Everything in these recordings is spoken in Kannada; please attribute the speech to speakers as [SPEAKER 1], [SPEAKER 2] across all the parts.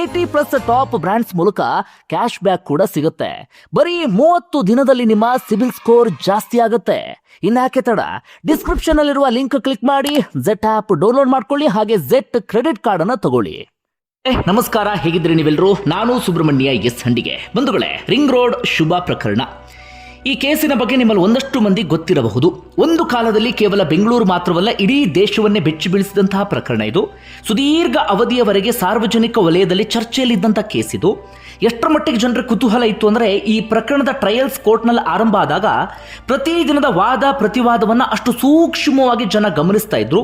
[SPEAKER 1] ಏಟಿ ಪ್ಲಸ್ ಟಾಪ್ ಬ್ರಾಂಡ್ಸ್ ಮೂಲಕ ಕ್ಯಾಶ್ ಬ್ಯಾಕ್ ಕೂಡ ಸಿಗುತ್ತೆ. ಬರೀ ಮೂವತ್ತು ದಿನದಲ್ಲಿ ನಿಮ್ಮ ಸಿಬಿಲ್ ಸ್ಕೋರ್ ಜಾಸ್ತಿ ಆಗುತ್ತೆ. ಇನ್ಯಾಕೆ ತಡ? ಡಿಸ್ಕ್ರಿಪ್ಷನ್ ಅಲ್ಲಿರುವ ಲಿಂಕ್ ಕ್ಲಿಕ್ ಮಾಡಿ ಜೆಟ್ ಆಪ್ ಡೌನ್ಲೋಡ್ ಮಾಡ್ಕೊಳ್ಳಿ, ಹಾಗೆ ಜೆಟ್ ಕ್ರೆಡಿಟ್ ಕಾರ್ಡ್ ಅನ್ನ ತಗೊಳ್ಳಿ. ನಮಸ್ಕಾರ ಹೇಗಿದ್ರಿ ನೀವೆಲ್ಲರೂ ನಾನು ಸುಬ್ರಹ್ಮಣ್ಯ ಎಸ್ ಹಂಡಿಗೆ. ಬಂಧುಗಳೇ ರಿಂಗ್ ರೋಡ್ ಶುಭ ಪ್ರಕರಣ. ಈ ಕೇಸಿನ ಬಗ್ಗೆ ನಿಮ್ಮಲ್ಲಿ ಒಂದಷ್ಟು ಮಂದಿ ಗೊತ್ತಿರಬಹುದು. ಒಂದು ಕಾಲದಲ್ಲಿ ಕೇವಲ ಬೆಂಗಳೂರು ಮಾತ್ರವಲ್ಲ, ಇಡೀ ದೇಶವನ್ನೇ ಬೆಚ್ಚಿ ಬೀಳಿಸಿದಂತಹ ಪ್ರಕರಣ ಇದು. ಸುದೀರ್ಘ ಅವಧಿಯವರೆಗೆ ಸಾರ್ವಜನಿಕ ವಲಯದಲ್ಲಿ ಚರ್ಚೆಯಲ್ಲಿದ್ದಂಥ ಕೇಸ್ ಇದು ಎಷ್ಟರ ಮಟ್ಟಿಗೆ ಜನರ ಕುತೂಹಲ ಇತ್ತು ಅಂದರೆ, ಈ ಪ್ರಕರಣದ ಟ್ರಯಲ್ಸ್ ಕೋರ್ಟ್ನಲ್ಲಿ ಆರಂಭ ಆದಾಗ ಪ್ರತಿದಿನದ ವಾದ ಪ್ರತಿವಾದವನ್ನು ಅಷ್ಟು ಸೂಕ್ಷ್ಮವಾಗಿ ಜನ ಗಮನಿಸ್ತಾ ಇದ್ರು.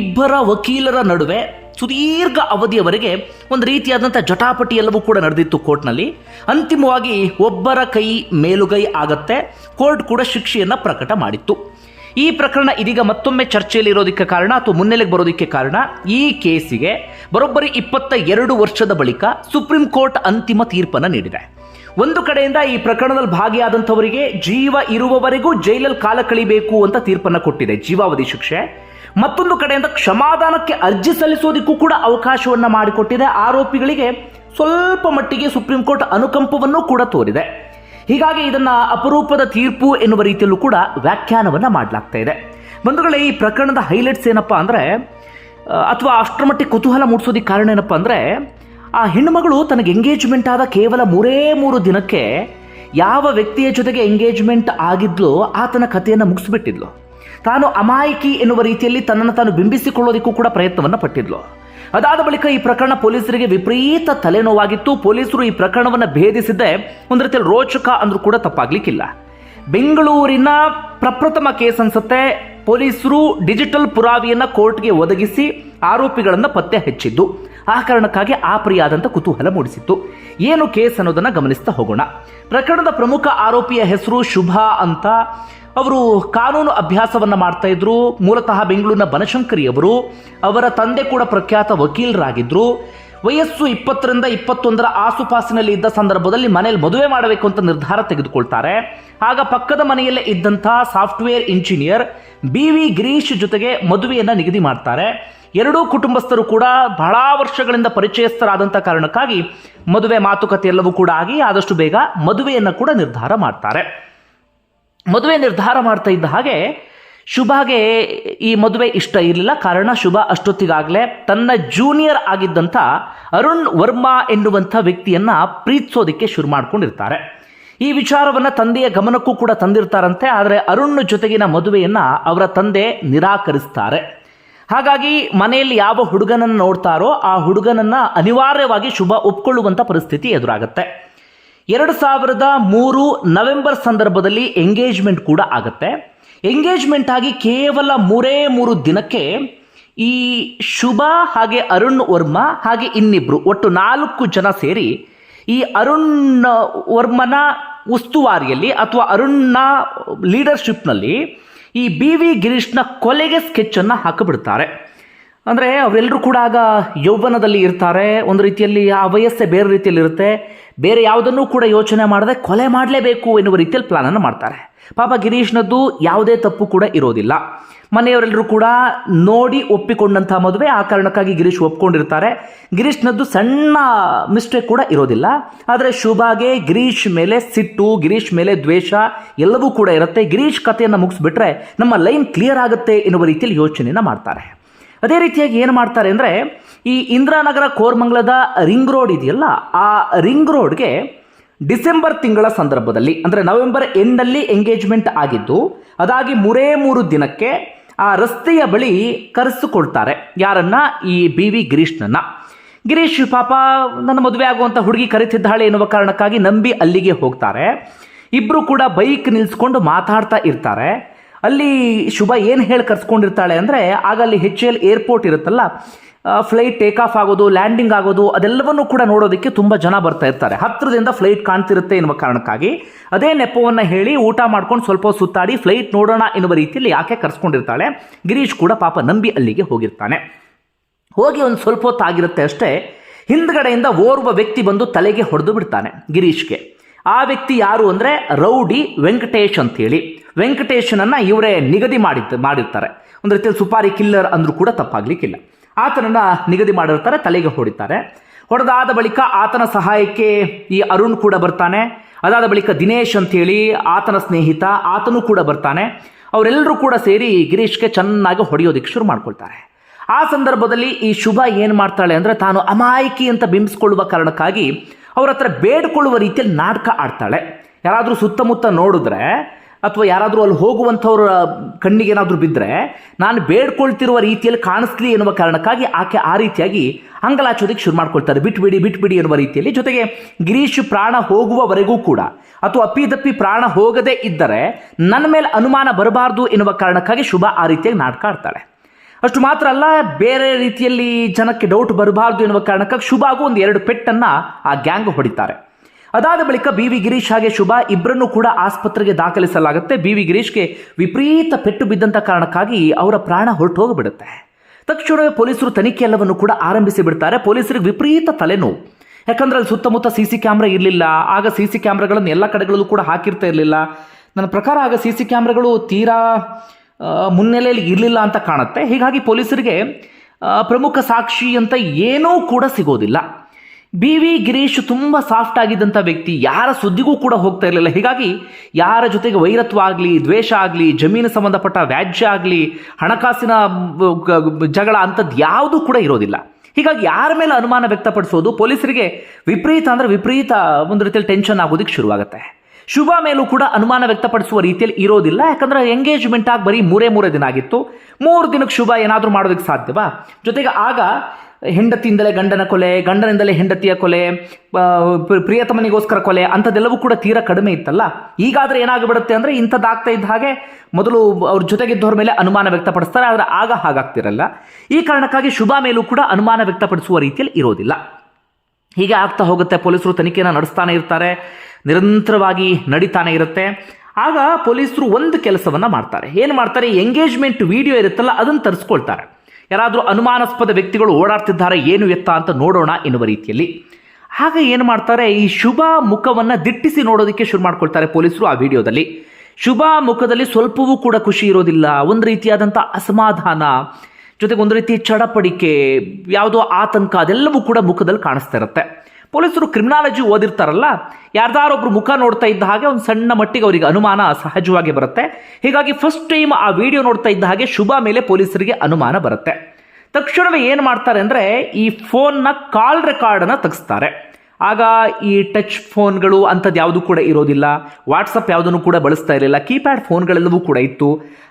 [SPEAKER 1] ಇಬ್ಬರ ವಕೀಲರ ನಡುವೆ ಸುದೀರ್ಘ ಅವಧಿಯವರೆಗೆ ಒಂದು ರೀತಿಯಾದಂಥ ಜಟಾಪಟಿ ಎಲ್ಲವೂ ಕೂಡ ನಡೆದಿತ್ತು ಕೋರ್ಟ್ನಲ್ಲಿ. ಅಂತಿಮವಾಗಿ ಒಬ್ಬರ ಕೈ ಮೇಲುಗೈ ಆಗತ್ತೆ. ಕೋರ್ಟ್ ಕೂಡ ಶಿಕ್ಷೆಯನ್ನು ಪ್ರಕಟ ಮಾಡಿತ್ತು. ಈ ಪ್ರಕರಣ ಇದೀಗ ಮತ್ತೊಮ್ಮೆ ಚರ್ಚೆಯಲ್ಲಿ ಇರೋದಕ್ಕೆ ಕಾರಣ ಅಥವಾ ಮುನ್ನೆಲೆಗೆ ಬರೋದಕ್ಕೆ ಕಾರಣ ಈ ಕೇಸಿಗೆ ಬರೋಬ್ಬರಿ ಇಪ್ಪತ್ತ ಎರಡು ವರ್ಷದ ಬಳಿಕ ಸುಪ್ರೀಂ ಕೋರ್ಟ್ ಅಂತಿಮ ತೀರ್ಪನ್ನು ನೀಡಿದೆ. ಒಂದು ಕಡೆಯಿಂದ ಈ ಪ್ರಕರಣದಲ್ಲಿ ಭಾಗಿಯಾದಂಥವರಿಗೆ ಜೀವ ಇರುವವರೆಗೂ ಜೈಲಲ್ಲಿ ಕಾಲ ಕಳಿಬೇಕು ಅಂತ ತೀರ್ಪನ್ನು ಕೊಟ್ಟಿದೆ ಜೀವಾವಧಿ ಶಿಕ್ಷೆ. ಮತ್ತೊಂದು ಕಡೆಯಿಂದ ಕ್ಷಮಾದಾನಕ್ಕೆ ಅರ್ಜಿ ಸಲ್ಲಿಸೋದಕ್ಕೂ ಕೂಡ ಅವಕಾಶವನ್ನ ಮಾಡಿಕೊಟ್ಟಿದೆ. ಆರೋಪಿಗಳಿಗೆ ಸ್ವಲ್ಪ ಮಟ್ಟಿಗೆ ಸುಪ್ರೀಂ ಕೋರ್ಟ್ ಅನುಕಂಪವನ್ನು ಕೂಡ ತೋರಿದೆ. ಹೀಗಾಗಿ ಇದನ್ನ ಅಪರೂಪದ ತೀರ್ಪು ಎನ್ನುವ ರೀತಿಯಲ್ಲೂ ಕೂಡ ವ್ಯಾಖ್ಯಾನವನ್ನ ಮಾಡಲಾಗ್ತಾ ಇದೆ. ಬಂಧುಗಳೇ, ಈ ಪ್ರಕರಣದ ಹೈಲೈಟ್ಸ್ ಏನಪ್ಪಾ ಅಂದ್ರೆ ಅಥವಾ ಅಷ್ಟರ ಮಟ್ಟಿಗೆ ಕುತೂಹಲ ಮೂಡಿಸೋದಕ್ಕೆ ಕಾರಣ ಏನಪ್ಪಾ ಅಂದ್ರೆ, ಆ ಹೆಣ್ಣುಮಗಳು ತನಗೆ ಎಂಗೇಜ್ಮೆಂಟ್ ಆದ ಕೇವಲ ಮೂರೇ ಮೂರು ದಿನಕ್ಕೆ ಯಾವ ವ್ಯಕ್ತಿಯ ಜೊತೆಗೆ ಎಂಗೇಜ್ಮೆಂಟ್ ಆಗಿದ್ಲು ಆತನ ಕಥೆಯನ್ನು ಮುಗಿಸ್ಬಿಟ್ಟಿದ್ಲು. ತಾನು ಅಮಾಯಕಿ ಎನ್ನುವ ರೀತಿಯಲ್ಲಿ ತನ್ನನ್ನು ತಾನು ಬಿಂಬಿಸಿಕೊಳ್ಳೋದಕ್ಕೂ ಕೂಡ ಪ್ರಯತ್ನವನ್ನು ಪಟ್ಟಿದ್ಲು. ಅದಾದ ಬಳಿಕ ಈ ಪ್ರಕರಣ ಪೊಲೀಸರಿಗೆ ವಿಪರೀತ ತಲೆನೋವಾಗಿತ್ತು. ಪೊಲೀಸರು ಈ ಪ್ರಕರಣವನ್ನು ಭೇದಿಸಿದ್ದೆ ಒಂದು ರೀತಿಯಲ್ಲಿ ರೋಚಕ ಅಂದ್ರೂ ಕೂಡ ತಪ್ಪಾಗ್ಲಿಕ್ಕಿಲ್ಲ. ಬೆಂಗಳೂರಿನ ಪ್ರಪ್ರಥಮ ಕೇಸ್ ಅನ್ಸುತ್ತೆ. ಪೊಲೀಸರು ಡಿಜಿಟಲ್ ಪುರಾವೆಯನ್ನ ಕೋರ್ಟ್ಗೆ ಒದಗಿಸಿ ಆರೋಪಿಗಳನ್ನು ಪತ್ತೆ ಹಚ್ಚಿದ್ದು. ಆ ಕಾರಣಕ್ಕಾಗಿ ಆ ಪ್ರಿಯಾದಂಥ ಕುತೂಹಲ ಮೂಡಿಸಿತ್ತು. ಏನು ಕೇಸ್ ಅನ್ನೋದನ್ನ ಗಮನಿಸ್ತಾ ಹೋಗೋಣ. ಪ್ರಕರಣದ ಪ್ರಮುಖ ಆರೋಪಿಯ ಹೆಸರು ಶುಭ ಅಂತ. ಅವರು ಕಾನೂನು ಅಭ್ಯಾಸವನ್ನು ಮಾಡ್ತಾ ಇದ್ರು. ಮೂಲತಃ ಬೆಂಗಳೂರಿನ ಬನಶಂಕರಿ ಅವರು ಅವರ ತಂದೆ ಕೂಡ ಪ್ರಖ್ಯಾತ ವಕೀಲರಾಗಿದ್ದರು ವಯಸ್ಸು ಇಪ್ಪತ್ತರಿಂದ ಇಪ್ಪತ್ತೊಂದರ ಆಸುಪಾಸಿನಲ್ಲಿ ಇದ್ದ ಸಂದರ್ಭದಲ್ಲಿ ಮನೆಯಲ್ಲಿ ಮದುವೆ ಮಾಡಬೇಕು ಅಂತ ನಿರ್ಧಾರ ತೆಗೆದುಕೊಳ್ತಾರೆ. ಆಗ ಪಕ್ಕದ ಮನೆಯಲ್ಲೇ ಇದ್ದಂತಹ software engineer B V Girish ಜೊತೆಗೆ ಮದುವೆಯನ್ನು ನಿಗದಿ ಮಾಡ್ತಾರೆ. ಎರಡೂ ಕುಟುಂಬಸ್ಥರು ಕೂಡ ಬಹಳ ವರ್ಷಗಳಿಂದ ಪರಿಚಯಸ್ಥರಾದಂಥ ಕಾರಣಕ್ಕಾಗಿ ಮದುವೆ ಮಾತುಕತೆ ಎಲ್ಲವೂ ಕೂಡ ಆಗಿ ಆದಷ್ಟು ಬೇಗ ಮದುವೆಯನ್ನು ಕೂಡ ನಿರ್ಧಾರ ಮಾಡ್ತಾರೆ. ಮದುವೆ ನಿರ್ಧಾರ ಮಾಡ್ತಾ ಇದ್ದ ಹಾಗೆ ಶುಭಾಗೆ ಈ ಮದುವೆ ಇಷ್ಟ ಇರಲಿಲ್ಲ. ಕಾರಣ ಶುಭ ಅಷ್ಟೊತ್ತಿಗಾಗಲೇ ತನ್ನ ಜೂನಿಯರ್ ಆಗಿದ್ದಂಥ ಅರುಣ್ ವರ್ಮಾ ಎನ್ನುವಂಥ ವ್ಯಕ್ತಿಯನ್ನು ಪ್ರೀತಿಸೋದಕ್ಕೆ ಶುರು ಮಾಡ್ಕೊಂಡಿರ್ತಾರೆ. ಈ ವಿಚಾರವನ್ನು ತಂದೆಯ ಗಮನಕ್ಕೂ ಕೂಡ ತಂದಿರ್ತಾರಂತೆ. ಆದರೆ ಅರುಣ್ ಜೊತೆಗಿನ ಮದುವೆಯನ್ನು ಅವರ ತಂದೆ ನಿರಾಕರಿಸ್ತಾರೆ. ಹಾಗಾಗಿ ಮನೆಯಲ್ಲಿ ಯಾವ ಹುಡುಗನನ್ನು ನೋಡ್ತಾರೋ ಆ ಹುಡುಗನನ್ನು ಅನಿವಾರ್ಯವಾಗಿ ಶುಭ ಒಪ್ಕೊಳ್ಳುವಂಥ ಪರಿಸ್ಥಿತಿ ಎದುರಾಗುತ್ತೆ. ಎರಡು ಸಾವಿರದ ಮೂರು ನವೆಂಬರ್ ಸಂದರ್ಭದಲ್ಲಿ ಎಂಗೇಜ್ಮೆಂಟ್ ಕೂಡ ಆಗುತ್ತೆ. ಎಂಗೇಜ್ಮೆಂಟ್ ಆಗಿ ಕೇವಲ ಮೂರೇ ಮೂರು ದಿನಕ್ಕೆ ಈ ಶುಭ ಹಾಗೆ ಅರುಣ್ ವರ್ಮಾ ಹಾಗೆ ಇನ್ನಿಬ್ರು ಒಟ್ಟು ನಾಲ್ಕು ಜನ ಸೇರಿ ಈ ಅರುಣ್ ವರ್ಮನ ಉಸ್ತುವಾರಿಯಲ್ಲಿ ಅಥವಾ ಅರುಣ್ನ ಲೀಡರ್ಶಿಪ್ನಲ್ಲಿ ಈ ಬಿ ವಿ ಗಿರೀಶ್ನ ಕೊಲೆಗೆ ಸ್ಕೆಚ್ಚನ್ನು ಹಾಕಿಬಿಡ್ತಾರೆ. ಅಂದರೆ ಅವರೆಲ್ಲರೂ ಕೂಡ ಆಗ ಯೌವನದಲ್ಲಿ ಇರ್ತಾರೆ. ಒಂದು ರೀತಿಯಲ್ಲಿ ಆ ವಯಸ್ಸೇ ಬೇರೆ ರೀತಿಯಲ್ಲಿ ಇರುತ್ತೆ. ಬೇರೆ ಯಾವುದನ್ನು ಕೂಡ ಯೋಚನೆ ಮಾಡದೆ ಕೊಲೆ ಮಾಡಲೇಬೇಕು ಎನ್ನುವ ರೀತಿಯಲ್ಲಿ ಪ್ಲಾನನ್ನು ಮಾಡ್ತಾರೆ. ಪಾಪ ಗಿರೀಶ್ನದ್ದು ಯಾವುದೇ ತಪ್ಪು ಕೂಡ ಇರೋದಿಲ್ಲ. ಮನೆಯವರೆಲ್ಲರೂ ಕೂಡ ನೋಡಿ ಒಪ್ಪಿಕೊಂಡಂಥ ಮದುವೆ, ಆ ಕಾರಣಕ್ಕಾಗಿ ಗಿರೀಶ್ ಒಪ್ಕೊಂಡಿರ್ತಾರೆ. ಗಿರೀಶ್ನದ್ದು ಸಣ್ಣ ಮಿಸ್ಟೇಕ್ ಕೂಡ ಇರೋದಿಲ್ಲ. ಆದರೆ ಶುಭಾಗೆ ಗಿರೀಶ್ ಮೇಲೆ ಸಿಟ್ಟು, ಗಿರೀಶ್ ಮೇಲೆ ದ್ವೇಷ ಎಲ್ಲವೂ ಕೂಡ ಇರುತ್ತೆ. ಗಿರೀಶ್ ಕಥೆಯನ್ನು ಮುಗಿಸ್ಬಿಟ್ರೆ ನಮ್ಮ ಲೈನ್ ಕ್ಲಿಯರ್ ಆಗುತ್ತೆ ಎನ್ನುವ ರೀತಿಯಲ್ಲಿ ಯೋಚನೆಯನ್ನು ಮಾಡ್ತಾರೆ. ಅದೇ ರೀತಿಯಾಗಿ ಏನು ಮಾಡ್ತಾರೆ ಅಂದರೆ ಈ ಇಂದಿರಾನಗರ ಕೋರ್ಮಂಗ್ಲದ ರಿಂಗ್ ರೋಡ್ ಇದೆಯಲ್ಲ, ಆ ರಿಂಗ್ ರೋಡ್ಗೆ ಡಿಸೆಂಬರ್ ತಿಂಗಳ ಸಂದರ್ಭದಲ್ಲಿ, ಅಂದರೆ ನವೆಂಬರ್ ಎಂಡಲ್ಲಿ ಎಂಗೇಜ್ಮೆಂಟ್ ಆಗಿದ್ದು, ಅದಾಗಿ ಮೂರೇ ಮೂರು ದಿನಕ್ಕೆ ಆ ರಸ್ತೆಯ ಬಳಿ ಕರೆಸಿಕೊಳ್ತಾರೆ. ಯಾರನ್ನ? ಈ ಬಿ ವಿ ಗಿರೀಶ್ನನ್ನ. ಗಿರೀಶ್, ಪಾಪ ನನ್ನ ಮದುವೆ ಆಗುವಂಥ ಹುಡುಗಿ ಕರೆತಿದ್ದಾಳೆ ಎನ್ನುವ ಕಾರಣಕ್ಕಾಗಿ ನಂಬಿ ಅಲ್ಲಿಗೆ ಹೋಗ್ತಾರೆ. ಇಬ್ಬರು ಕೂಡ ಬೈಕ್ ನಿಲ್ಸ್ಕೊಂಡು ಮಾತಾಡ್ತಾ ಇರ್ತಾರೆ. ಅಲ್ಲಿ ಶುಭ ಏನು ಹೇಳಿ ಕರ್ಸ್ಕೊಂಡಿರ್ತಾಳೆ ಅಂದರೆ ಆಗ ಅಲ್ಲಿ ಹೆಚ್ ಎಲ್ ಏರ್ಪೋರ್ಟ್ ಇರುತ್ತಲ್ಲ ಫ್ಲೈಟ್ ಟೇಕ್ ಆಫ್ ಆಗೋದು ಲ್ಯಾಂಡಿಂಗ್ ಆಗೋದು, ಅದೆಲ್ಲವನ್ನೂ ಕೂಡ ನೋಡೋದಕ್ಕೆ ತುಂಬ ಜನ ಬರ್ತಾ ಇರ್ತಾರೆ. ಹತ್ತಿರದಿಂದ ಫ್ಲೈಟ್ ಕಾಣ್ತಿರುತ್ತೆ ಎನ್ನುವ ಕಾರಣಕ್ಕಾಗಿ. ಅದೇ ನೆಪವನ್ನು ಹೇಳಿ ಊಟ ಮಾಡ್ಕೊಂಡು ಸ್ವಲ್ಪ ಸುತ್ತಾಡಿ ಫ್ಲೈಟ್ ನೋಡೋಣ ಎನ್ನುವ ರೀತಿಯಲ್ಲಿ ಯಾಕೆ ಕರ್ಸ್ಕೊಂಡಿರ್ತಾಳೆ. ಗಿರೀಶ್ ಕೂಡ ಪಾಪ ನಂಬಿ ಅಲ್ಲಿಗೆ ಹೋಗಿರ್ತಾನೆ. ಹೋಗಿ ಒಂದು ಸ್ವಲ್ಪ ಹೊತ್ತು ಆಗಿರುತ್ತೆ ಅಷ್ಟೇ, ಹಿಂದ್ಗಡೆಯಿಂದ ಓರ್ವ ವ್ಯಕ್ತಿ ಬಂದು ತಲೆಗೆ ಹೊಡೆದು ಬಿಡ್ತಾನೆ ಗಿರೀಶ್ಗೆ. ಆ ವ್ಯಕ್ತಿ ಯಾರು ಅಂದರೆ ರೌಡಿ ವೆಂಕಟೇಶ್ ಅಂತೇಳಿ. ವೆಂಕಟೇಶನನ್ನು ಇವರೇ ನಿಗದಿ ಮಾಡಿದ್ದು, ಮಾಡಿರ್ತಾರೆ. ಒಂದು ರೀತಿಯಲ್ಲಿ ಸುಪಾರಿ ಕಿಲ್ಲರ್ ಅಂದರೂ ಕೂಡ ತಪ್ಪಾಗಲಿಕ್ಕಿಲ್ಲ. ಆತನನ್ನು ನಿಗದಿ ಮಾಡಿರ್ತಾರೆ, ತಲೆಗೆ ಹೊಡಿತಾರೆ. ಹೊಡೆದಾದ ಬಳಿಕ ಆತನ ಸಹಾಯಕ್ಕೆ ಈ ಅರುಣ್ ಕೂಡ ಬರ್ತಾನೆ. ಅದಾದ ಬಳಿಕ ದಿನೇಶ್ ಅಂಥೇಳಿ ಆತನ ಸ್ನೇಹಿತ ಆತನೂ ಕೂಡ ಬರ್ತಾನೆ. ಅವರೆಲ್ಲರೂ ಕೂಡ ಸೇರಿ ಗಿರೀಶ್ಗೆ ಚೆನ್ನಾಗಿ ಹೊಡೆಯೋದಕ್ಕೆ ಶುರು ಮಾಡ್ಕೊಳ್ತಾರೆ. ಆ ಸಂದರ್ಭದಲ್ಲಿ ಈ ಶುಭ ಏನು ಮಾಡ್ತಾಳೆ ಅಂದರೆ ತಾನು ಅಮಾಯಕಿ ಅಂತ ಬಿಂಬಿಸ್ಕೊಳ್ಳುವ ಕಾರಣಕ್ಕಾಗಿ ಅವರ ಹತ್ರ ಬೇಡ್ಕೊಳ್ಳುವ ರೀತಿಯಲ್ಲಿ ನಾಟಕ ಆಡ್ತಾಳೆ. ಯಾರಾದರೂ ಸುತ್ತಮುತ್ತ ನೋಡಿದ್ರೆ ಅಥವಾ ಯಾರಾದರೂ ಅಲ್ಲಿ ಹೋಗುವಂಥವ್ರ ಕಣ್ಣಿಗೆ ಏನಾದರೂ ಬಿದ್ದರೆ ನಾನು ಬೇಡ್ಕೊಳ್ತಿರುವ ರೀತಿಯಲ್ಲಿ ಕಾಣಿಸ್ಲಿ ಎನ್ನುವ ಕಾರಣಕ್ಕಾಗಿ ಆಕೆ ಆ ರೀತಿಯಾಗಿ ಅಂಗಲಾಚೋದಕ್ಕೆ ಶುರು ಮಾಡ್ಕೊಳ್ತಾರೆ. ಬಿಟ್ಬಿಡಿ ಬಿಟ್ಬಿಡಿ ಎನ್ನುವ ರೀತಿಯಲ್ಲಿ. ಜೊತೆಗೆ ಗಿರೀಶ್ ಪ್ರಾಣ ಹೋಗುವವರೆಗೂ ಕೂಡ, ಅಥವಾ ಅಪ್ಪಿದಪ್ಪಿ ಪ್ರಾಣ ಹೋಗದೇ ಇದ್ದರೆ ನನ್ನ ಮೇಲೆ ಅನುಮಾನ ಬರಬಾರ್ದು ಎನ್ನುವ ಕಾರಣಕ್ಕಾಗಿ ಶುಭ ಆ ರೀತಿಯಾಗಿ ನಾಟಕ ಆಡ್ತಾಳೆ. ಅಷ್ಟು ಮಾತ್ರ ಅಲ್ಲ, ಬೇರೆ ರೀತಿಯಲ್ಲಿ ಜನಕ್ಕೆ ಡೌಟ್ ಬರಬಾರ್ದು ಎನ್ನುವ ಕಾರಣಕ್ಕಾಗಿ ಶುಭಾಗೂ ಒಂದು ಎರಡು ಪೆಟ್ಟನ್ನು ಆ ಗ್ಯಾಂಗ್ ಹೊಡಿತಾರೆ. ಅದಾದ ಬಳಿಕ ಬಿ ವಿ ಗಿರೀಶ್ ಹಾಗೆ ಶುಭ ಇಬ್ಬರನ್ನು ಕೂಡ ಆಸ್ಪತ್ರೆಗೆ ದಾಖಲಿಸಲಾಗುತ್ತೆ. ಬಿ ವಿ ಗಿರೀಶ್ಗೆ ವಿಪರೀತ ಪೆಟ್ಟು ಬಿದ್ದಂಥ ಕಾರಣಕ್ಕಾಗಿ ಅವರ ಪ್ರಾಣ ಹೊರಟು ಹೋಗಿಬಿಡುತ್ತೆ ತಕ್ಷಣವೇ ಪೊಲೀಸರು ತನಿಖೆ ಎಲ್ಲವನ್ನು ಕೂಡ ಆರಂಭಿಸಿ ಬಿಡ್ತಾರೆ. ಪೊಲೀಸರಿಗೆ ವಿಪರೀತ ತಲೆನೋವು. ಯಾಕಂದ್ರೆ ಅಲ್ಲಿ ಸುತ್ತಮುತ್ತ ಸಿ ಸಿ ಕ್ಯಾಮ್ರಾ ಇರಲಿಲ್ಲ. ಆಗ ಸಿ ಸಿ ಕ್ಯಾಮ್ರಾಗಳನ್ನು ಎಲ್ಲ ಕಡೆಗಳಲ್ಲೂ ಕೂಡ ಹಾಕಿರ್ತಾ ಇರಲಿಲ್ಲ. ನನ್ನ ಪ್ರಕಾರ ಆಗ ಸಿ ಸಿ ಕ್ಯಾಮ್ರಾಗಳು ತೀರಾ ಮುನ್ನೆಲೆಯಲ್ಲಿ ಇರಲಿಲ್ಲ ಅಂತ ಕಾಣುತ್ತೆ. ಹೀಗಾಗಿ ಪೊಲೀಸರಿಗೆ ಪ್ರಮುಖ ಸಾಕ್ಷಿ ಅಂತ ಏನೂ ಕೂಡ ಸಿಗೋದಿಲ್ಲ. ಬಿ ವಿ ಗಿರೀಶ್ ತುಂಬ ಸಾಫ್ಟ್ ಆಗಿದ್ದಂಥ ವ್ಯಕ್ತಿ. ಯಾರ ಸುದ್ದಿಗೂ ಕೂಡ ಹೋಗ್ತಾ ಇರಲಿಲ್ಲ. ಹೀಗಾಗಿ ಯಾರ ಜೊತೆಗೆ ವೈರತ್ವ ಆಗಲಿ, ದ್ವೇಷ ಆಗಲಿ, ಜಮೀನು ಸಂಬಂಧಪಟ್ಟ ವ್ಯಾಜ್ಯ ಆಗಲಿ, ಹಣಕಾಸಿನ ಜಗಳ ಅಂಥದ್ದು ಯಾವುದೂ ಕೂಡ ಇರೋದಿಲ್ಲ. ಹೀಗಾಗಿ ಯಾರ ಮೇಲೆ ಅನುಮಾನ ವ್ಯಕ್ತಪಡಿಸೋದು ಪೊಲೀಸರಿಗೆ ವಿಪರೀತ ಅಂದರೆ ವಿಪರೀತ ಒಂದು ರೀತಿಯಲ್ಲಿ ಟೆನ್ಷನ್ ಆಗೋದಕ್ಕೆ ಶುರುವಾಗುತ್ತೆ. ಶುಭ ಮೇಲೂ ಕೂಡ ಅನುಮಾನ ವ್ಯಕ್ತಪಡಿಸುವ ರೀತಿಯಲ್ಲಿ ಇರೋದಿಲ್ಲ. ಯಾಕಂದ್ರೆ ಎಂಗೇಜ್ಮೆಂಟ್ ಆಗಿ ಬರೀ ಮೂರೇ ಮೂರೇ ದಿನ ಆಗಿತ್ತು. ಮೂರು ದಿನಕ್ಕೆ ಶುಭ ಏನಾದರೂ ಮಾಡೋದಕ್ಕೆ ಸಾಧ್ಯವಾ? ಜೊತೆಗೆ ಆಗ ಹೆಂಡತಿಯಿಂದಲೇ ಗಂಡನ ಕೊಲೆ, ಗಂಡನಿಂದಲೇ ಹೆಂಡತಿಯ ಕೊಲೆ ಪ್ರಿಯತಮನಿಗೋಸ್ಕರ ಕೊಲೆ, ಅಂಥದ್ದೆಲ್ಲವೂ ಕೂಡ ತೀರಾ ಕಡಿಮೆ ಇತ್ತಲ್ಲ? ಈಗಾದರೆ ಏನಾಗ್ಬಿಡುತ್ತೆ ಅಂದರೆ ಇಂಥದ್ದಾಗ್ತಾ ಇದ್ದ ಹಾಗೆ ಮೊದಲು ಅವ್ರ ಜೊತೆಗಿದ್ದವ್ರ ಮೇಲೆ ಅನುಮಾನ ವ್ಯಕ್ತಪಡಿಸ್ತಾರೆ, ಆದರೆ ಆಗ ಹಾಗಾಗ್ತಿರಲ್ಲ. ಈ ಕಾರಣಕ್ಕಾಗಿ ಶುಭ ಮೇಲೂ ಕೂಡ ಅನುಮಾನ ವ್ಯಕ್ತಪಡಿಸುವ ರೀತಿಯಲ್ಲಿ ಇರೋದಿಲ್ಲ. ಹೀಗೆ ಆಗ್ತಾ ಹೋಗುತ್ತೆ, ಪೊಲೀಸರು ತನಿಖೆನ ನಡೆಸ್ತಾನೆ ಇರ್ತಾರೆ, ನಿರಂತರವಾಗಿ ನಡೀತಾನೆ ಇರುತ್ತೆ. ಆಗ ಪೊಲೀಸರು ಒಂದು ಕೆಲಸವನ್ನು ಮಾಡ್ತಾರೆ. ಏನು ಮಾಡ್ತಾರೆ? ಎಂಗೇಜ್ಮೆಂಟ್ ವಿಡಿಯೋ ಇರುತ್ತಲ್ಲ, ಅದನ್ನು ತರಿಸ್ಕೊಳ್ತಾರೆ. ಯಾರಾದರೂ ಅನುಮಾನಾಸ್ಪದ ವ್ಯಕ್ತಿಗಳು ಓಡಾಡ್ತಿದ್ದಾರೆ, ಏನು ಎತ್ತ ಅಂತ ನೋಡೋಣ ಎನ್ನುವ ರೀತಿಯಲ್ಲಿ. ಆಗ ಏನು ಮಾಡ್ತಾರೆ, ಈ ಶುಭ ಮುಖವನ್ನು ದಿಟ್ಟಿಸಿ ನೋಡೋದಕ್ಕೆ ಶುರು ಮಾಡ್ಕೊಳ್ತಾರೆ ಪೊಲೀಸರು ಆ ವಿಡಿಯೋದಲ್ಲಿ. ಶುಭ ಮುಖದಲ್ಲಿ ಸ್ವಲ್ಪವೂ ಕೂಡ ಖುಷಿ ಇರೋದಿಲ್ಲ, ಒಂದು ರೀತಿಯಾದಂಥ ಅಸಮಾಧಾನ, ಜೊತೆಗೆ ಒಂದು ರೀತಿ ಚಡಪಡಿಕೆ, ಯಾವುದೋ ಆತಂಕ ಅದೆಲ್ಲವೂ ಕೂಡ ಮುಖದಲ್ಲಿ ಕಾಣಿಸ್ತಾ ಇರುತ್ತೆ. ಪೊಲೀಸರು ಕ್ರಿಮಿನಾಲಜಿ ಓದಿರ್ತಾರಲ್ಲ ಯಾರ್ದಾರೊಬ್ರು ಮುಖ ನೋಡ್ತಾ ಇದ್ದ ಹಾಗೆ ಒಂದು ಸಣ್ಣ ಮಟ್ಟಿಗೆ ಅವರಿಗೆ ಅನುಮಾನ ಸಹಜವಾಗಿ ಬರುತ್ತೆ. ಹೀಗಾಗಿ ಫಸ್ಟ್ ಟೈಮ್ ಆ ವಿಡಿಯೋ ನೋಡ್ತಾ ಇದ್ದ ಹಾಗೆ ಶುಭ ಮೇಲೆ ಪೊಲೀಸರಿಗೆ ಅನುಮಾನ ಬರುತ್ತೆ. ತಕ್ಷಣವೇ ಏನು ಮಾಡ್ತಾರೆ ಅಂದರೆ ಈ ಫೋನ್ನ ಕಾಲ್ ರೆಕಾರ್ಡನ್ನು ತೆಗೆಸ್ತಾರೆ. ಆಗ ಈ ಟಚ್ ಫೋನ್ಗಳು ಅಂಥದ್ದು ಯಾವುದು ಕೂಡ ಇರೋದಿಲ್ಲ. ವಾಟ್ಸಪ್ ಯಾವುದನ್ನು ಕೂಡ ಬಳಸ್ತಾ ಇರಲಿಲ್ಲ. ಕೀಪ್ಯಾಡ್ ಫೋನ್ಗಳೆಲ್ಲವೂ ಕೂಡ ಇತ್ತು.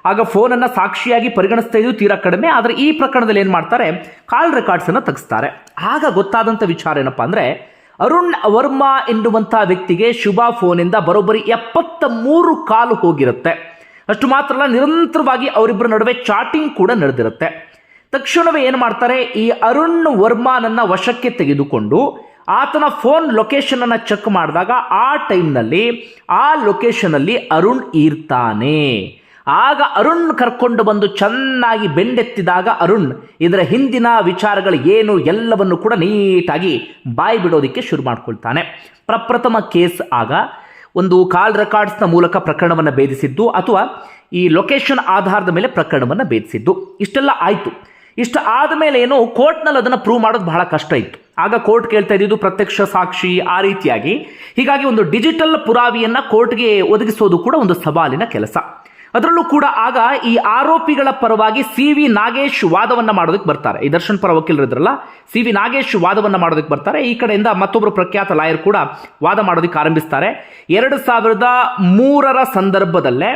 [SPEAKER 1] ಆಗ ಫೋನನ್ನು ಸಾಕ್ಷಿಯಾಗಿ ಪರಿಗಣಿಸ್ತಾ ಇದ್ದು ತೀರಾ ಕಡಿಮೆ. ಆದರೆ ಈ ಪ್ರಕರಣದಲ್ಲಿ ಏನು ಮಾಡ್ತಾರೆ? ಕಾಲ್ ರೆಕಾರ್ಡ್ಸನ್ನು ತೆಗೆಸ್ತಾರೆ. ಆಗ ಗೊತ್ತಾದಂಥ ವಿಚಾರ ಏನಪ್ಪ ಅಂದರೆ, ಅರುಣ್ ವರ್ಮಾ ಎನ್ನುವಂಥ ವ್ಯಕ್ತಿಗೆ ಶುಭ ಫೋನಿಂದ ಬರೋಬ್ಬರಿ ಎಪ್ಪತ್ತ ಮೂರು ಕಾಲು ಹೋಗಿರುತ್ತೆ. ಅಷ್ಟು ಮಾತ್ರ ಅಲ್ಲ, ನಿರಂತರವಾಗಿ ಅವರಿಬ್ಬರ ನಡುವೆ ಚಾಟಿಂಗ್ ಕೂಡ ನಡೆದಿರುತ್ತೆ. ತಕ್ಷಣವೇ ಏನು ಮಾಡ್ತಾರೆ? ಈ ಅರುಣ್ ವರ್ಮಾನನ್ನು ವಶಕ್ಕೆ ತೆಗೆದುಕೊಂಡು ಆತನ ಫೋನ್ ಲೊಕೇಶನ್ ಅನ್ನ ಚೆಕ್ ಮಾಡಿದಾಗ ಆ ಟೈಮ್ನಲ್ಲಿ ಆ ಲೊಕೇಶನ್ ಅಲ್ಲಿ ಅರುಣ್ ಇರ್ತಾನೆ. ಆಗ ಅರುಣ್ ಕರ್ಕೊಂಡು ಬಂದು ಚೆನ್ನಾಗಿ ಬೆಂಡೆತ್ತಿದಾಗ ಅರುಣ್, ಇದರ ಹಿಂದಿನ ವಿಚಾರಗಳು ಏನು ಎಲ್ಲವನ್ನು ಕೂಡ ನೀಟಾಗಿ ಬಾಯಿ ಬಿಡೋದಕ್ಕೆ ಶುರು ಮಾಡ್ಕೊಳ್ತಾನೆ. ಪ್ರಪ್ರಥಮ ಕೇಸ್ ಆಗ ಒಂದು ಕಾಲ್ ರೆಕಾರ್ಡ್ಸ್ನ ಮೂಲಕ ಪ್ರಕರಣವನ್ನು ಭೇದಿಸಿದ್ದು ಅಥವಾ ಈ ಲೊಕೇಶನ್ ಆಧಾರದ ಮೇಲೆ ಪ್ರಕರಣವನ್ನು ಭೇದಿಸಿದ್ದು. ಇಷ್ಟೆಲ್ಲ ಆಯಿತು. ಇಷ್ಟು ಆದಮೇಲೆ ಏನು ಕೋರ್ಟ್ನಲ್ಲಿ ಅದನ್ನು ಪ್ರೂವ್ ಮಾಡೋದು ಬಹಳ ಕಷ್ಟ ಇತ್ತು. ಆಗ ಕೋರ್ಟ್ ಕೇಳ್ತಾ ಇದ್ದಿದ್ದು ಪ್ರತ್ಯಕ್ಷ ಸಾಕ್ಷಿ ಆ ರೀತಿಯಾಗಿ. ಹೀಗಾಗಿ ಒಂದು ಡಿಜಿಟಲ್ ಪುರಾವಿಯನ್ನು ಕೋರ್ಟ್ಗೆ ಒದಗಿಸೋದು ಕೂಡ ಒಂದು ಸವಾಲಿನ ಕೆಲಸ. ಅದರಲ್ಲೂ ಕೂಡ ಆಗ ಈ ಆರೋಪಿಗಳ ಪರವಾಗಿ ಸಿ ವಿ ನಾಗೇಶ್ ವಾದವನ್ನು ಮಾಡೋದಕ್ಕೆ ಬರ್ತಾರೆ. ಈ ದರ್ಶನ್ ಪರ ವಕೀಲರು ಇದ್ರಲ್ಲ, ಸಿ ವಿ ನಾಗೇಶ್ ವಾದವನ್ನು ಮಾಡೋದಕ್ಕೆ ಬರ್ತಾರೆ. ಈ ಕಡೆಯಿಂದ ಮತ್ತೊಬ್ಬರು ಪ್ರಖ್ಯಾತ ಲಾಯರ್ ಕೂಡ ವಾದ ಮಾಡೋದಕ್ಕೆ ಆರಂಭಿಸ್ತಾರೆ. ಎರಡು ಸಾವಿರದ ಮೂರರ ಸಂದರ್ಭದಲ್ಲೇ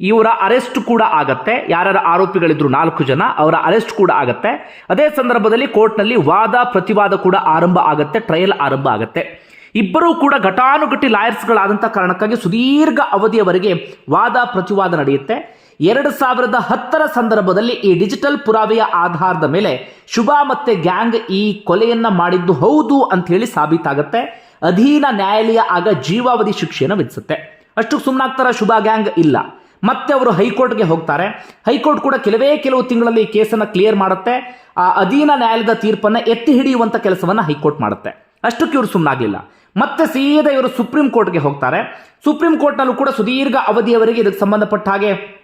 [SPEAKER 1] ಇವರ ಅರೆಸ್ಟ್ ಕೂಡ ಆಗತ್ತೆ. ಯಾರ್ಯಾರ ಆರೋಪಿಗಳಿದ್ರು ನಾಲ್ಕು ಜನ, ಅವರ ಅರೆಸ್ಟ್ ಕೂಡ ಆಗತ್ತೆ. ಅದೇ ಸಂದರ್ಭದಲ್ಲಿ ಕೋರ್ಟ್ನಲ್ಲಿ ವಾದ, ಪ್ರತಿವಾದ ಕೂಡ ಆರಂಭ ಆಗತ್ತೆ, ಟ್ರಯಲ್ ಆರಂಭ ಆಗತ್ತೆ. ಇಬ್ಬರೂ ಕೂಡ ಘಟಾನುಘಟಿ ಲಾಯರ್ಸ್ಗಳಾದಂಥ ಕಾರಣಕ್ಕಾಗಿ ಸುದೀರ್ಘ ಅವಧಿಯವರೆಗೆ ವಾದ, ಪ್ರತಿವಾದ ನಡೆಯುತ್ತೆ. ಎರಡು ಸಾವಿರದ ಹತ್ತರ ಸಂದರ್ಭದಲ್ಲಿ ಈ ಡಿಜಿಟಲ್ ಪುರಾವೆಯ ಆಧಾರದ ಮೇಲೆ ಶುಭ ಮತ್ತೆ ಗ್ಯಾಂಗ್ ಈ ಕೊಲೆಯನ್ನ ಮಾಡಿದ್ದು ಹೌದು ಅಂತ ಹೇಳಿ ಸಾಬೀತಾಗತ್ತೆ. ಅಧೀನ ನ್ಯಾಯಾಲಯ ಆಗ ಜೀವಾವಧಿ ಶಿಕ್ಷೆಯನ್ನು ವಿಧಿಸುತ್ತೆ. ಅಷ್ಟು ಸುಮ್ಮನಾಗ್ತಾರ ಶುಭ ಗ್ಯಾಂಗ್? ಇಲ್ಲ. ಮತ್ತೆ ಅವರು ಹೈಕೋರ್ಟ್ಗೆ ಹೋಗ್ತಾರೆ. ಹೈಕೋರ್ಟ್ ಕೂಡ ಕೆಲವೇ ಕೆಲವು ತಿಂಗಳಲ್ಲಿ ಕೇಸನ್ನು ಕ್ಲಿಯರ್ ಮಾಡುತ್ತೆ. ಆ ಅಧೀನ ನ್ಯಾಯಾಲಯದ ತೀರ್ಪನ್ನ ಎತ್ತಿ ಹಿಡಿಯುವಂತ ಕೆಲಸವನ್ನ ಹೈಕೋರ್ಟ್ ಮಾಡುತ್ತೆ. ಅಷ್ಟಕ್ಕೆ ಇವರು ಸುಮ್ಮನಾಗಲಿಲ್ಲ ಮತ್ತೆ ಸೀದಾ ಇವರು ಸುಪ್ರೀಂ ಕೋರ್ಟ್ಗೆ ಹೋಗ್ತಾರೆ. ಸುಪ್ರೀಂ ಕೋರ್ಟ್ನಲ್ಲೂ ಕೂಡ ಸುದೀರ್ಘ ಅವಧಿಯವರೆಗೆ ಇದಕ್ಕೆ ಸಂಬಂಧಪಟ್ಟ ಹಾಗೆ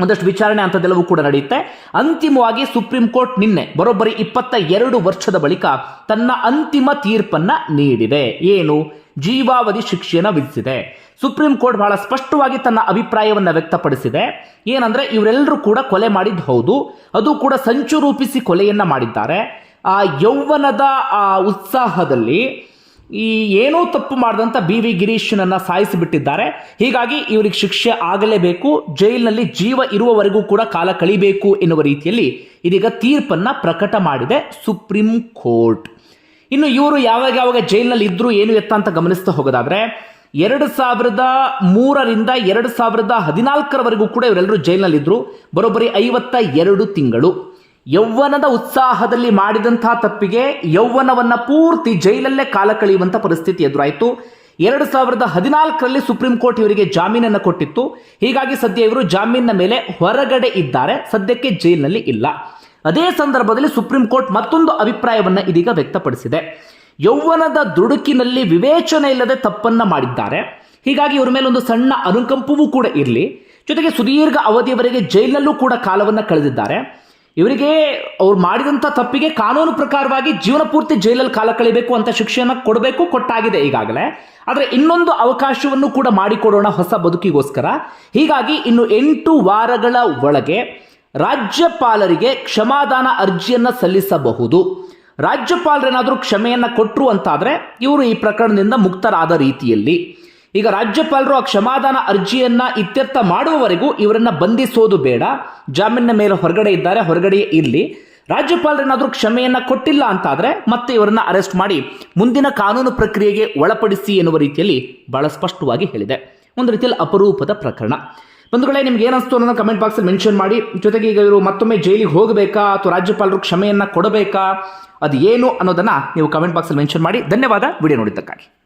[SPEAKER 1] ಒಂದಷ್ಟು ವಿಚಾರಣೆ ಅಂಥದ್ದೆಲ್ಲವೂ ಕೂಡ ನಡೆಯುತ್ತೆ. ಅಂತಿಮವಾಗಿ ಸುಪ್ರೀಂ ಕೋರ್ಟ್ ನಿನ್ನೆ, ಬರೋಬ್ಬರಿ ಇಪ್ಪತ್ತ ಎರಡು ವರ್ಷದ ಬಳಿಕ ತನ್ನ ಅಂತಿಮ ತೀರ್ಪನ್ನ ನೀಡಿದೆ. ಏನು? ಜೀವಾವಧಿ ಶಿಕ್ಷೆಯನ್ನು ವಿಧಿಸಿದೆ. ಸುಪ್ರೀಂ ಕೋರ್ಟ್ ಬಹಳ ಸ್ಪಷ್ಟವಾಗಿ ತನ್ನ ಅಭಿಪ್ರಾಯವನ್ನು ವ್ಯಕ್ತಪಡಿಸಿದೆ. ಏನಂದ್ರೆ ಇವರೆಲ್ಲರೂ ಕೂಡ ಕೊಲೆ ಮಾಡಿದ್ದು ಹೌದು. ಅದು ಕೂಡ ಸಂಚು ರೂಪಿಸಿ ಕೊಲೆಯನ್ನ ಮಾಡಿದ್ದಾರೆ. ಆ ಯೌವನದ ಆ ಉತ್ಸಾಹದಲ್ಲಿ ಈ ಏನೋ ತಪ್ಪು ಮಾಡಿದಂಥ ಬಿ ವಿ ಗಿರೀಶ್ನನ್ನ ಸಾಯಿಸಿಬಿಟ್ಟಿದ್ದಾರೆ. ಹೀಗಾಗಿ ಇವರಿಗೆ ಶಿಕ್ಷೆ ಆಗಲೇಬೇಕು. ಜೈಲಿನಲ್ಲಿ ಜೀವ ಇರುವವರೆಗೂ ಕೂಡ ಕಾಲ ಕಳಿಬೇಕು ಎನ್ನುವ ರೀತಿಯಲ್ಲಿ ಇದೀಗ ತೀರ್ಪನ್ನ ಪ್ರಕಟ ಮಾಡಿದೆ ಸುಪ್ರೀಂ ಕೋರ್ಟ್. ಇನ್ನು ಇವರು ಯಾವಾಗ ಯಾವಾಗ ಜೈಲಿನಲ್ಲಿ ಇದ್ರು ಏನು ಎತ್ತ ಅಂತ ಗಮನಿಸ್ತಾ ಹೋಗೋದಾದ್ರೆ ಎರಡು ಸಾವಿರದ ಮೂರರಿಂದ ಎರಡು ಸಾವಿರದ ಹದಿನಾಲ್ಕರವರೆಗೂ ಕೂಡ ಇವರೆಲ್ಲರೂ ಜೈಲಿನಲ್ಲಿದ್ದರು ಬರೋಬ್ಬರಿ ಐವತ್ತ ಎರಡು ತಿಂಗಳು. ಯೌವನದ ಉತ್ಸಾಹದಲ್ಲಿ ಮಾಡಿದಂತಹ ತಪ್ಪಿಗೆ ಯೌವನವನ್ನು ಪೂರ್ತಿ ಜೈಲಲ್ಲೇ ಕಾಲ ಕಳೆಯುವಂಥ ಪರಿಸ್ಥಿತಿ ಎದುರಾಯಿತು. ಎರಡು ಸಾವಿರದ ಹದಿನಾಲ್ಕರಲ್ಲಿ ಸುಪ್ರೀಂ ಕೋರ್ಟ್ ಇವರಿಗೆ ಜಾಮೀನನ್ನು ಕೊಟ್ಟಿತ್ತು. ಹೀಗಾಗಿ ಸದ್ಯ ಇವರು ಜಾಮೀನಿನ ಮೇಲೆ ಹೊರಗಡೆ ಇದ್ದಾರೆ. ಸದ್ಯಕ್ಕೆ ಜೈಲಿನಲ್ಲಿ ಇಲ್ಲ. ಅದೇ ಸಂದರ್ಭದಲ್ಲಿ ಸುಪ್ರೀಂ ಕೋರ್ಟ್ ಮತ್ತೊಂದು ಅಭಿಪ್ರಾಯವನ್ನ ಇದೀಗ ವ್ಯಕ್ತಪಡಿಸಿದೆ. ಯೌವನದ ದುಡುಕಿನಲ್ಲಿ ವಿವೇಚನೆ ಇಲ್ಲದೆ ತಪ್ಪನ್ನ ಮಾಡಿದ್ದಾರೆ. ಹೀಗಾಗಿ ಇವರ ಮೇಲೆ ಒಂದು ಸಣ್ಣ ಅನುಕಂಪವೂ ಕೂಡ ಇರಲಿ. ಜೊತೆಗೆ ಸುದೀರ್ಘ ಅವಧಿಯವರೆಗೆ ಜೈಲಲ್ಲೂ ಕೂಡ ಕಾಲವನ್ನು ಕಳೆದಿದ್ದಾರೆ. ಇವರಿಗೆ ಅವ್ರು ಮಾಡಿದಂಥ ತಪ್ಪಿಗೆ ಕಾನೂನು ಪ್ರಕಾರವಾಗಿ ಜೀವನ ಪೂರ್ತಿ ಜೈಲಲ್ಲಿ ಕಾಲ ಕಳಿಬೇಕು ಅಂತ ಶಿಕ್ಷೆಯನ್ನು ಕೊಡಬೇಕು, ಕೊಟ್ಟಾಗಿದೆ ಈಗಾಗಲೇ. ಆದರೆ ಇನ್ನೊಂದು ಅವಕಾಶವನ್ನು ಕೂಡ ಮಾಡಿಕೊಡೋಣ ಹೊಸ ಬದುಕಿಗೋಸ್ಕರ. ಹೀಗಾಗಿ ಇನ್ನು ಎಂಟು ವಾರಗಳ ಒಳಗೆ ರಾಜ್ಯಪಾಲರಿಗೆ ಕ್ಷಮಾದಾನ ಅರ್ಜಿಯನ್ನು ಸಲ್ಲಿಸಬಹುದು. ರಾಜ್ಯಪಾಲರೇನಾದರೂ ಕ್ಷಮೆಯನ್ನು ಕೊಟ್ಟರು ಅಂತಾದರೆ ಇವರು ಈ ಪ್ರಕರಣದಿಂದ ಮುಕ್ತರಾದ ರೀತಿಯಲ್ಲಿ. ಈಗ ರಾಜ್ಯಪಾಲರು ಆ ಕ್ಷಮಾದಾನ ಅರ್ಜಿಯನ್ನು ಇತ್ಯರ್ಥ ಮಾಡುವವರೆಗೂ ಇವರನ್ನ ಬಂಧಿಸೋದು ಬೇಡ. ಜಾಮೀನಿನ ಮೇಲೆ ಹೊರಗಡೆ ಇದ್ದಾರೆ ಹೊರಗಡೆ ಇರಲಿ. ರಾಜ್ಯಪಾಲರೇನಾದರೂ ಕ್ಷಮೆಯನ್ನು ಕೊಟ್ಟಿಲ್ಲ ಅಂತಾದರೆ ಮತ್ತೆ ಇವರನ್ನ ಅರೆಸ್ಟ್ ಮಾಡಿ. ಮುಂದಿನ ಕಾನೂನು ಪ್ರಕ್ರಿಯೆಗೆ ಒಳಪಡಿಸಿ ಎನ್ನುವ ರೀತಿಯಲ್ಲಿ ಬಹಳ ಸ್ಪಷ್ಟವಾಗಿ ಹೇಳಿದೆ. ಒಂದು ರೀತಿಯಲ್ಲಿ ಅಪರೂಪದ ಪ್ರಕರಣ. ಬಂಧುಗಳೇ, ನಿಮ್ಗೆ ಏನಿಸ್ತು ಅನ್ನೋದನ್ನ ಕಮೆಂಟ್ ಬಾಕ್ಸಲ್ಲಿ ಮೆನ್ಷನ್ ಮಾಡಿ. ಜೊತೆಗೆ ಈಗ ಇವರು ಮತ್ತೊಮ್ಮೆ ಜೈಲಿಗೆ ಹೋಗಬೇಕಾ ಅಥವಾ ರಾಜ್ಯಪಾಲರು ಕ್ಷಮೆಯನ್ನ ಕೊಡಬೇಕಾ? ಅದು ಏನು ಅನ್ನೋದನ್ನ ನೀವು ಕಮೆಂಟ್ ಬಾಕ್ಸಲ್ಲಿ ಮೆನ್ಷನ್ ಮಾಡಿ. ಧನ್ಯವಾದ. ವಿಡಿಯೋ ನೋಡಿದ್ದಕ್ಕಾಗಿ.